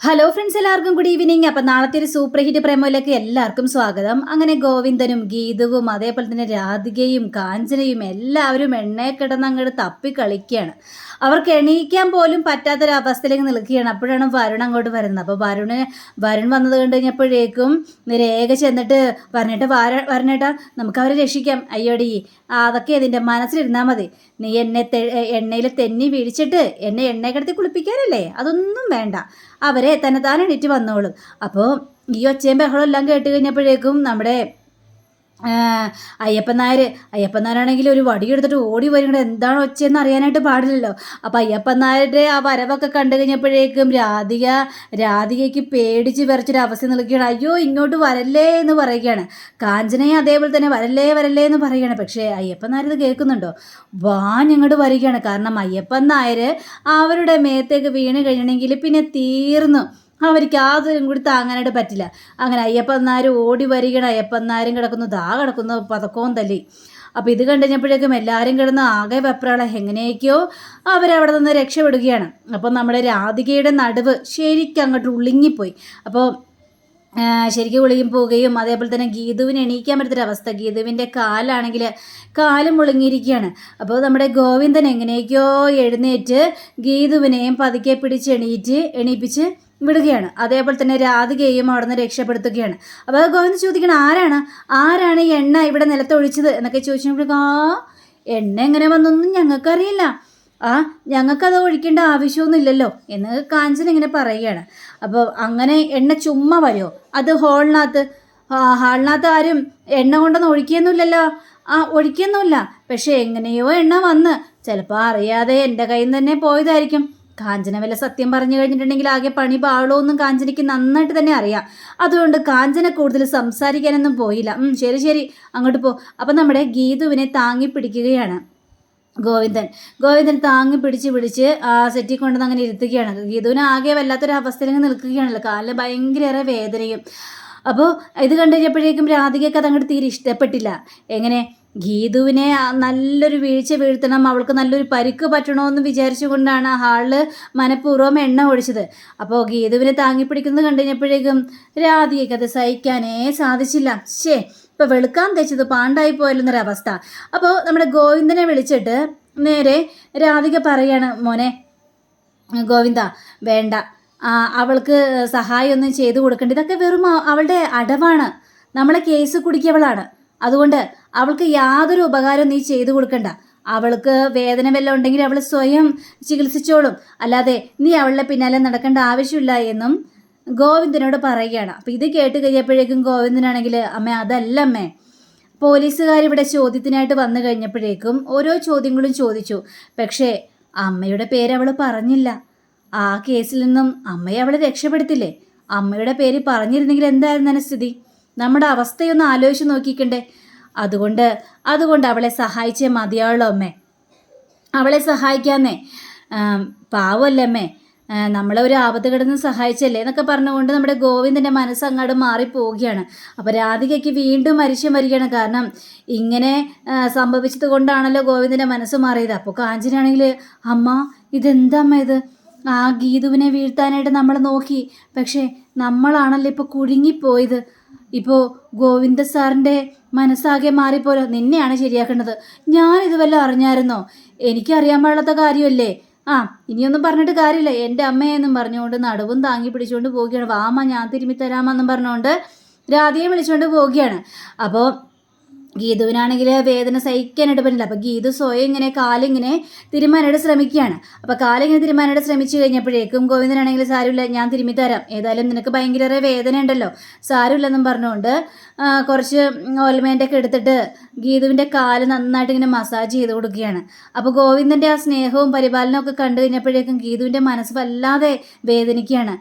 Hello friends എല്ലാവർക്കും good evening അപ്പം നാളത്തെ ഒരു സൂപ്പർ ഹിറ്റ് പ്രേമയിലേക്ക് എല്ലാവർക്കും സ്വാഗതം. അങ്ങനെ ഗോവിന്ദനും ഗീതുവും അതേപോലെ തന്നെ രാധികയും കാഞ്ചനയും എല്ലാവരും എണ്ണയെ കിടന്ന് അങ്ങോട്ട് തപ്പി കളിക്കുകയാണ്. അവർക്ക് എണീക്കാൻ പോലും പറ്റാത്തൊരവസ്ഥയിലേക്ക് നിൽക്കുകയാണ്. അപ്പോഴാണ് വരുൺ അങ്ങോട്ട് വരുന്നത്. അപ്പോൾ വരുണ് വരുൺ വന്നത് കണ്ടു കഴിഞ്ഞപ്പോഴേക്കും രേഖ ചെന്നിട്ട് പറഞ്ഞിട്ട് വാര വരണേട്ടാ നമുക്ക് അവരെ രക്ഷിക്കാം. അയ്യോടി അതൊക്കെ ഇതിന്റെ മനസ്സിലിരുന്നാൽ മതി. നീ എന്നെ എണ്ണയിൽ തെന്നി വീഴിച്ചിട്ട് എന്നെ എണ്ണയെ കിടത്തി കുളിപ്പിക്കാനല്ലേ? അതൊന്നും വേണ്ട. അവരെ തന്നെ താൻ എണീറ്റ് വന്നോളും. അപ്പോൾ ഈ ഒച്ചയും ബഹളം എല്ലാം കേട്ട് കഴിഞ്ഞപ്പോഴേക്കും നമ്മുടെ അയ്യപ്പൻ നായർ ഒരു വടിയെടുത്തിട്ട് ഓടി വരുന്നത് എന്താണ് ഒച്ചയെന്ന് അറിയാനായിട്ട് പാടില്ലല്ലോ. അപ്പം അയ്യപ്പൻ നായരുടെ ആ വരവൊക്കെ കണ്ടു കഴിഞ്ഞപ്പോഴേക്കും രാധിക രാധികയ്ക്ക് പേടിച്ച് വിറച്ചൊരു അവസ്ഥ നിൽക്കുകയാണ്. അയ്യോ ഇങ്ങോട്ട് വരല്ലേ എന്ന് പറയുകയാണ്. കാഞ്ചനയും അതേപോലെ തന്നെ വരല്ലേ വരല്ലേ എന്ന് പറയുകയാണ്. പക്ഷേ അയ്യപ്പൻ ഇത് കേൾക്കുന്നുണ്ടോ? വാ ഞങ്ങോട്ട് വരികയാണ്. കാരണം അയ്യപ്പൻ നായർ അവരുടെ മേത്തേക്ക് വീണ് കഴിയണമെങ്കിൽ പിന്നെ തീർന്നു. അവർക്ക് യാതൊരും കൂടി താങ്ങാനായിട്ട് പറ്റില്ല. അങ്ങനെ അയ്യപ്പന്നാരും ഓടി വരികയാണ്. അയ്യപ്പന്നാരും കിടക്കുന്നു. ദാ കിടക്കുന്നു പതക്കവും തല്ലി അപ്പോൾ ഇത് കണ്ടുകഴിഞ്ഞപ്പോഴേക്കും എല്ലാവരും കിടന്ന് ആകെ വെപ്രാളം. എങ്ങനെയൊക്കെയോ അവരവിടെ നിന്ന് രക്ഷപ്പെടുകയാണ്. അപ്പോൾ നമ്മുടെ രാധികയുടെ നടുവ് ശരിക്കും അങ്ങോട്ട് ഉള്ളിങ്ങിപ്പോയി അപ്പോൾ ശരിക്കും ഉളിങ്ങി പോവുകയും അതേപോലെ തന്നെ ഗീതുവിന് എണീക്കാൻ പറ്റാത്തൊരവസ്ഥ ഗീതുവിന്റെ കാലാണെങ്കിൽ കാലും മുളുങ്ങിയിരിക്കുകയാണ്. അപ്പോൾ നമ്മുടെ ഗോവിന്ദൻ എങ്ങനെയൊക്കെയോ എഴുന്നേറ്റ് ഗീതുവിനെയും പതുക്കെ പിടിച്ച് എണീറ്റ് എണീപ്പിച്ച് വിടുകയാണ്. അതേപോലെ തന്നെ രാധികയെയും അവിടെ നിന്ന് രക്ഷപ്പെടുത്തുകയാണ് അപ്പോൾ ഗോവിന്ദ് ചോദിക്കണം ആരാണ്? ആരാണ് ഈ എണ്ണ ഇവിടെ നിലത്തൊഴിച്ചത്? എന്നൊക്കെ ചോദിച്ചപ്പോഴേക്കും ആ എണ്ണ എങ്ങനെ വന്നൊന്നും ഞങ്ങൾക്കറിയില്ല. ആ ഞങ്ങൾക്കത് ഒഴിക്കേണ്ട ആവശ്യമൊന്നുമില്ലല്ലോ എന്ന് കാഞ്ചൻ ഇങ്ങനെ പറയുകയാണ്. അപ്പോൾ അങ്ങനെ എണ്ണ ചുമ്മാ വരുമോ അത് ഹോളിനകത്ത് ഹാളിനകത്ത് ആരും എണ്ണ കൊണ്ടൊന്നും ഒഴിക്കുകയൊന്നുമില്ലല്ലോ. ആ ഒഴിക്കൊന്നുമില്ല പക്ഷെ എങ്ങനെയോ എണ്ണ വന്ന്. ചിലപ്പോൾ അറിയാതെ എന്റെ കയ്യിൽ നിന്ന് തന്നെ പോയതായിരിക്കും. കാഞ്ചന വല്ല സത്യം പറഞ്ഞു കഴിഞ്ഞിട്ടുണ്ടെങ്കിൽ ആകെ പണി പാളോന്നും കാഞ്ചനയ്ക്ക് നന്നായിട്ട് തന്നെ അറിയാം. അതുകൊണ്ട് കാഞ്ചന കൂടുതൽ സംസാരിക്കാനൊന്നും പോയില്ല. ഉം, ശരി ശരി. അങ്ങോട്ട് പോ. അപ്പം നമ്മുടെ ഗീതുവിനെ താങ്ങി പിടിക്കുകയാണ് ഗോവിന്ദൻ. ഗോവിന്ദൻ താങ്ങി പിടിച്ച് പിടിച്ച് ആ സെറ്റിൽ കൊണ്ടുവന്ന് അങ്ങനെ ഇരുത്തുകയാണ്. ഗീതുവിന് ആകെ വല്ലാത്തൊരു അവസ്ഥയിൽ നിൽക്കുകയാണല്ലോ. കാലിൽ ഭയങ്കര വേദനയും അപ്പോൾ ഇത് കണ്ടു കഴിഞ്ഞപ്പോഴേക്കും രാധികയ്ക്ക് അതങ്ങോട്ട് തീരെ ഇഷ്ടപ്പെട്ടില്ല. എങ്ങനെ? ഗീതുവിനെ നല്ലൊരു വീഴ്ച വീഴ്ത്തണം അവൾക്ക് നല്ലൊരു പരിക്ക് പറ്റണമെന്ന് വിചാരിച്ചുകൊണ്ടാണ് ഹാളിൽ മനഃപൂർവം എണ്ണ ഒഴിച്ചത്. അപ്പോൾ ഗീതുവിനെ താങ്ങിപ്പിടിക്കുന്നത് കണ്ടു കഴിഞ്ഞപ്പോഴേക്കും രാധികയ്ക്ക് അത് സഹിക്കാനേ സാധിച്ചില്ല. ശേ ഇപ്പൊ വെളുക്കാൻ തെച്ചത് പാണ്ടായി പോയാലെന്നൊരവസ്ഥ അപ്പോൾ നമ്മുടെ ഗോവിന്ദനെ വിളിച്ചിട്ട് നേരെ രാധിക പറയാണ് മോനെ ഗോവിന്ദ വേണ്ട. അവൾക്ക് സഹായമൊന്നും ചെയ്തു കൊടുക്കണ്ട ഇതൊക്കെ വെറും അവളുടെ അടവാണ്. നമ്മളെ കേസ് കുടിക്കിയവളാണ്. അതുകൊണ്ട് അവൾക്ക് യാതൊരു ഉപകാരവും നീ ചെയ്തു കൊടുക്കണ്ട. അവൾക്ക് വേദന വല്ലതും ഉണ്ടെങ്കിൽ അവൾ സ്വയം ചികിത്സിച്ചോളും. അല്ലാതെ നീ അവളുടെ പിന്നാലെ നടക്കേണ്ട ആവശ്യമില്ല എന്നും ഗോവിന്ദനോട് പറയുകയാണ്. അപ്പം ഇത് കേട്ട് കഴിഞ്ഞപ്പോഴേക്കും ഗോവിന്ദനാണെങ്കിൽ അമ്മ അതല്ല അമ്മേ. പോലീസുകാർ ഇവിടെ ചോദ്യത്തിനായിട്ട് വന്നു കഴിഞ്ഞപ്പോഴേക്കും ഓരോ ചോദ്യങ്ങളും ചോദിച്ചു. പക്ഷേ അമ്മയുടെ പേര് അവൾ പറഞ്ഞില്ല. ആ കേസിൽ നിന്നും അമ്മയെ അവളെ രക്ഷപ്പെടുത്തില്ലേ? അമ്മയുടെ പേര് പറഞ്ഞിരുന്നെങ്കിൽ എന്തായിരുന്നു സ്ഥിതി നമ്മുടെ അവസ്ഥയൊന്ന് ആലോചിച്ച് നോക്കിക്കണ്ടേ. അതുകൊണ്ട് അതുകൊണ്ട് അവളെ സഹായിച്ചേ മതിയാവുള്ളൂ അമ്മേ. അവളെ സഹായിക്കാന്നേ. പാവമല്ലേ അമ്മേ. നമ്മളെ ഒരു ആപത്ത് കിടന്ന് സഹായിച്ചല്ലേ എന്നൊക്കെ പറഞ്ഞുകൊണ്ട് നമ്മുടെ ഗോവിന്ദന്റെ മനസ്സ് അങ്ങോട്ട് മാറിപ്പോവുകയാണ്. അപ്പോൾ രാധികയ്ക്ക് വീണ്ടും മരിച്ചു വരികയാണ് കാരണം ഇങ്ങനെ സംഭവിച്ചത് കൊണ്ടാണല്ലോ ഗോവിന്ദന്റെ മനസ്സ് മാറിയത്. അപ്പോൾ കാഞ്ചനാണെങ്കിൽ അമ്മ ഇതെന്താ അമ്മ ഇത്? ആ ഗീതുവിനെ വീഴ്ത്താനായിട്ട് നമ്മൾ നോക്കി. പക്ഷേ നമ്മളാണല്ലോ ഇപ്പോൾ കുടുങ്ങിപ്പോയത്. ഇപ്പോൾ ഗോവിന്ദ സാറിന്റെ മനസ്സാകെ മാറിപ്പോലോ നിന്നെയാണ് ശരിയാക്കേണ്ടത്. ഞാനിത് വല്ലതും അറിഞ്ഞായിരുന്നോ? എനിക്കറിയാൻ പാടില്ലാത്ത കാര്യമല്ലേ? ആ ഇനിയൊന്നും പറഞ്ഞിട്ട് കാര്യമില്ല. എന്റെ അമ്മയെന്നും പറഞ്ഞുകൊണ്ട് നടുവും താങ്ങി പിടിച്ചുകൊണ്ട് പോവുകയാണ്. വാമ ഞാൻ തിരുമ്മി തരാമെന്നും പറഞ്ഞുകൊണ്ട് രാധയെ വിളിച്ചുകൊണ്ട് പോവുകയാണ്. അപ്പോൾ ഗീതുവിനാണെങ്കിൽ വേദന സഹിക്കാനായിട്ട് പറ്റില്ല. അപ്പോൾ ഗീതു സ്വയം ഇങ്ങനെ കാലിങ്ങനെ തിരുമാനായിട്ട് ശ്രമിക്കുകയാണ്. അപ്പോൾ കാലിങ്ങനെ തിരുമാനായിട്ട് ശ്രമിച്ചു കഴിഞ്ഞപ്പോഴേക്കും ഗോവിന്ദനാണെങ്കിൽ സാരമില്ല ഞാൻ തിരുമ്മി തരാം. ഏതായാലും നിനക്ക് ഭയങ്കര വേദന ഉണ്ടല്ലോ സാരമില്ലെന്നും പറഞ്ഞുകൊണ്ട് കുറച്ച് ഓൽമേന്റൊക്കെ എടുത്തിട്ട് ഗീതുവിന്റെ കാൽ നന്നായിട്ട് ഇങ്ങനെ മസാജ് ചെയ്ത് കൊടുക്കുകയാണ്. അപ്പോൾ ഗോവിന്ദന്റെ ആ സ്നേഹവും പരിപാലനവും ഒക്കെ കണ്ടു കഴിഞ്ഞപ്പോഴേക്കും ഗീതുവിന്റെ മനസ്സ് വല്ലാതെ വേദനിക്കുകയാണ്.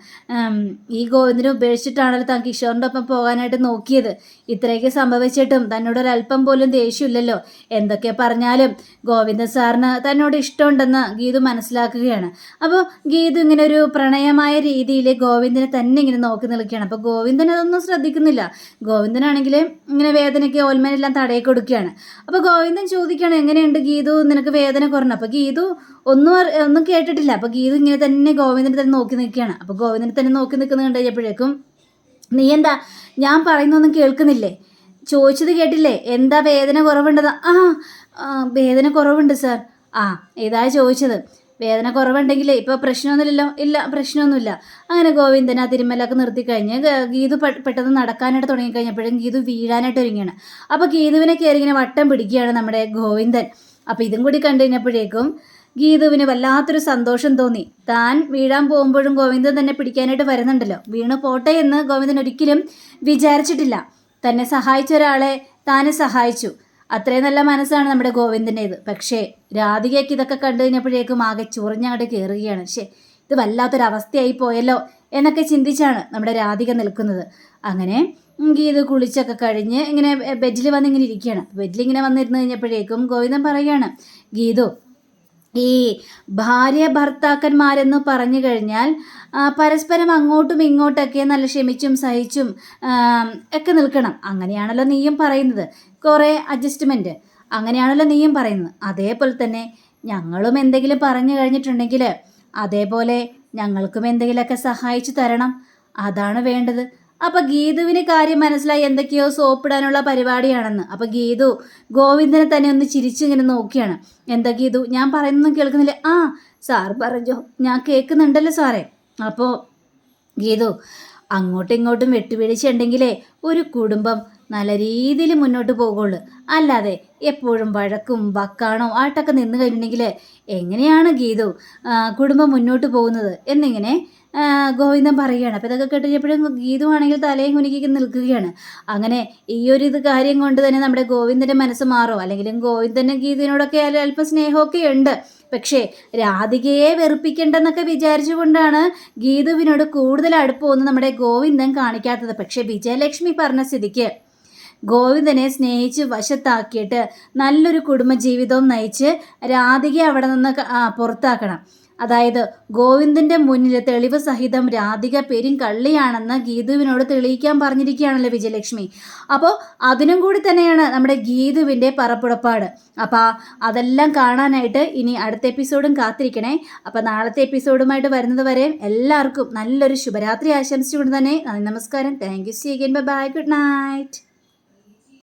ഈ ഗോവിന്ദനെ ഉപേക്ഷിച്ചിട്ടാണല്ലോ താൻ കിഷോറിന്റെ ഒപ്പം പോകാനായിട്ട് നോക്കിയത്. ഇത്രയൊക്കെ സംഭവിച്ചിട്ടും തന്നോട് ഒരു ഒരല്പം പോലും ദേഷ്യമില്ലല്ലോ. എന്തൊക്കെ പറഞ്ഞാലും ഗോവിന്ദൻ സാറിന് തന്നോട് ഇഷ്ടമുണ്ടെന്ന് ഗീതു മനസ്സിലാക്കുകയാണ്. അപ്പോൾ ഗീതു ഇങ്ങനെ ഒരു പ്രണയമായ രീതിയിൽ ഗോവിന്ദനെ തന്നെ ഇങ്ങനെ നോക്കി നിൽക്കുകയാണ്. അപ്പോൾ ഗോവിന്ദൻ അതൊന്നും ശ്രദ്ധിക്കുന്നില്ല. ഗോവിന്ദനാണെങ്കിൽ ഇങ്ങനെ വേദനയ്ക്ക് ഓൽമനെല്ലാം തടയി കൊടുക്കുകയാണ്. അപ്പോൾ ഗോവിന്ദൻ ചോദിക്കുകയാണ് എങ്ങനെയുണ്ട് ഗീതു? നിനക്ക് വേദന കുറഞ്ഞു? അപ്പോൾ ഗീതു ഒന്നും ഒന്നും കേട്ടിട്ടില്ല. അപ്പോൾ ഗീതു ഇങ്ങനെ തന്നെ ഗോവിന്ദനെ തന്നെ നോക്കി നിൽക്കുകയാണ്. അപ്പോൾ ഗോവിന്ദനെ തന്നെ നോക്കി നിൽക്കുന്നത് കണ്ടു കഴിഞ്ഞപ്പോഴേക്കും നീ എന്താ? ഞാൻ പറയുന്നൊന്നും കേൾക്കുന്നില്ലേ? ചോദിച്ചത് കേട്ടില്ലേ? എന്താ വേദന കുറവുണ്ടെന്ന്? ആ വേദന കുറവുണ്ട് സാർ ആ ഇതാ ചോദിച്ചത്. വേദന കുറവുണ്ടെങ്കിൽ ഇപ്പോൾ പ്രശ്നമൊന്നുമില്ലല്ലോ? ഇല്ല പ്രശ്നമൊന്നുമില്ല. അങ്ങനെ ഗോവിന്ദൻ ആ തിരുമലൊക്കെ നിർത്തിക്കഴിഞ്ഞ് ഗീതു പെട്ടെന്ന് നടക്കാനായിട്ട് തുടങ്ങിക്കഴിഞ്ഞപ്പോഴും ഗീതു വീഴാനായിട്ട് ഒരുങ്ങിയാണ് അപ്പോൾ ഗീതുവിനെ കയറി ഇങ്ങനെ വട്ടം പിടിക്കുകയാണ് നമ്മുടെ ഗോവിന്ദൻ. അപ്പോൾ ഇതും കൂടി കണ്ടു കഴിഞ്ഞപ്പോഴേക്കും ഗീതുവിന് വല്ലാത്തൊരു സന്തോഷം തോന്നി. താൻ വീഴാൻ പോകുമ്പോഴും ഗോവിന്ദൻ തന്നെ പിടിക്കാനായിട്ട് വരുന്നുണ്ടല്ലോ. വീണ് പോട്ടെ എന്ന് ഗോവിന്ദൻ ഒരിക്കലും വിചാരിച്ചിട്ടില്ല. തന്നെ സഹായിച്ച ഒരാളെ താനെ സഹായിച്ചു. അത്രയും നല്ല മനസ്സാണ് നമ്മുടെ ഗോവിന്ദന്റേത്. പക്ഷേ രാധികയ്ക്ക് ഇതൊക്കെ കണ്ടു കഴിഞ്ഞപ്പോഴേക്കും ആകെ ചൊറിഞ്ഞങ്ങോട്ട് കയറുകയാണ് പക്ഷേ ഇത് വല്ലാത്തൊരവസ്ഥയായി പോയല്ലോ എന്നൊക്കെ ചിന്തിച്ചാണ് നമ്മുടെ രാധിക നിൽക്കുന്നത്. അങ്ങനെ ഗീത് കുളിച്ചൊക്കെ കഴിഞ്ഞ് ഇങ്ങനെ ബെഡിൽ വന്ന് ഇങ്ങനെ ഇരിക്കുകയാണ്. ബെഡിൽ ഇങ്ങനെ വന്നിരുന്ന് കഴിഞ്ഞപ്പോഴേക്കും ഗോവിന്ദൻ പറയുകയാണ് ഗീതു ഈ ഭാര്യ ഭർത്താക്കന്മാരെന്ന് പറഞ്ഞു കഴിഞ്ഞാൽ പരസ്പരം അങ്ങോട്ടും ഇങ്ങോട്ടൊക്കെ നല്ല ക്ഷമിച്ചും സഹിച്ചും ഒക്കെ നിൽക്കണം. അങ്ങനെയാണല്ലോ നീയും പറയുന്നത്. കുറേ അഡ്ജസ്റ്റ്മെന്റ് അങ്ങനെയാണല്ലോ നീയും പറയുന്നത്. അതേപോലെ തന്നെ ഞങ്ങളും എന്തെങ്കിലും പറഞ്ഞു കഴിഞ്ഞിട്ടുണ്ടെങ്കിൽ അതേപോലെ ഞങ്ങൾക്കും എന്തെങ്കിലുമൊക്കെ സഹായിച്ചു തരണം. അതാണ് വേണ്ടത്. അപ്പൊ ഗീതുവിന് കാര്യം മനസ്സിലായി എന്തൊക്കെയോ സോപ്പിടാനുള്ള പരിപാടിയാണെന്ന്. അപ്പൊ ഗീതു ഗോവിന്ദനെ തന്നെ ഒന്ന് ചിരിച്ചിങ്ങനെ നോക്കിയാണ്. എന്താ ഗീതു ഞാൻ പറയുന്നൊന്നും കേൾക്കുന്നില്ല. ആ സാർ പറഞ്ഞോ ഞാൻ കേൾക്കുന്നുണ്ടല്ലോ സാറേ. അപ്പോൾ ഗീതു അങ്ങോട്ടും ഇങ്ങോട്ടും വെട്ടുവീഴ്ചയുണ്ടെങ്കിലേ ഒരു കുടുംബം നല്ല രീതിയിൽ മുന്നോട്ട് പോകുള്ളൂ അല്ലാതെ എപ്പോഴും വഴക്കും വക്കാണോ ആയിട്ടൊക്കെ നിന്ന് കഴിഞ്ഞിട്ടുണ്ടെങ്കിൽ എങ്ങനെയാണ് ഗീതു കുടുംബം മുന്നോട്ട് പോകുന്നത് എന്നിങ്ങനെ ഗോവിന്ദൻ പറയുകയാണ്. അപ്പോൾ ഇതൊക്കെ കേട്ടുകഴിഞ്ഞപ്പോഴും ഗീതു ആണെങ്കിൽ തലയും കുനിക്ക് നിൽക്കുകയാണ്. അങ്ങനെ ഈ ഒരു ഇത് കാര്യം കൊണ്ട് തന്നെ നമ്മുടെ ഗോവിന്ദന്റെ മനസ്സ് മാറും. അല്ലെങ്കിലും ഗോവിന്ദന് ഗീതുവിനോടൊക്കെ അല്പം സ്നേഹമൊക്കെ ഉണ്ട്. പക്ഷേ രാധികയെ വെറുപ്പിക്കേണ്ടെന്നൊക്കെ വിചാരിച്ചുകൊണ്ടാണ് ഗീതുവിനോട് കൂടുതൽ അടുപ്പമൊന്നും നമ്മുടെ ഗോവിന്ദൻ കാണിക്കാത്തത്. പക്ഷേ വിജയലക്ഷ്മി പറഞ്ഞ സ്ഥിതിക്ക് ഗോവിന്ദനെ സ്നേഹിച്ച് വശത്താക്കിയിട്ട് നല്ലൊരു കുടുംബജീവിതവും നയിച്ച് രാധികയെ അവിടെ നിന്ന് പുറത്താക്കണം. അതായത് ഗോവിന്ദന്റെ മുന്നിൽ തെളിവ് സഹിതം രാധിക പെരും കള്ളിയാണെന്ന് ഗീതുവിനോട് തെളിയിക്കാൻ പറഞ്ഞിരിക്കുകയാണല്ലോ വിജയലക്ഷ്മി. അപ്പോൾ അതിനും കൂടി തന്നെയാണ് നമ്മുടെ ഗീതുവിന്റെ പറപ്പുറപ്പാട്. അപ്പോൾ അതെല്ലാം കാണാനായിട്ട് ഇനി അടുത്ത എപ്പിസോഡും കാത്തിരിക്കണേ. അപ്പോൾ നാളത്തെ എപ്പിസോഡുമായിട്ട് വരുന്നത് വരെ എല്ലാവർക്കും നല്ലൊരു ശുഭരാത്രി ആശംസിച്ചുകൊണ്ട് തന്നെ നന്ദി നമസ്കാരം. Thank you see again bye bye good night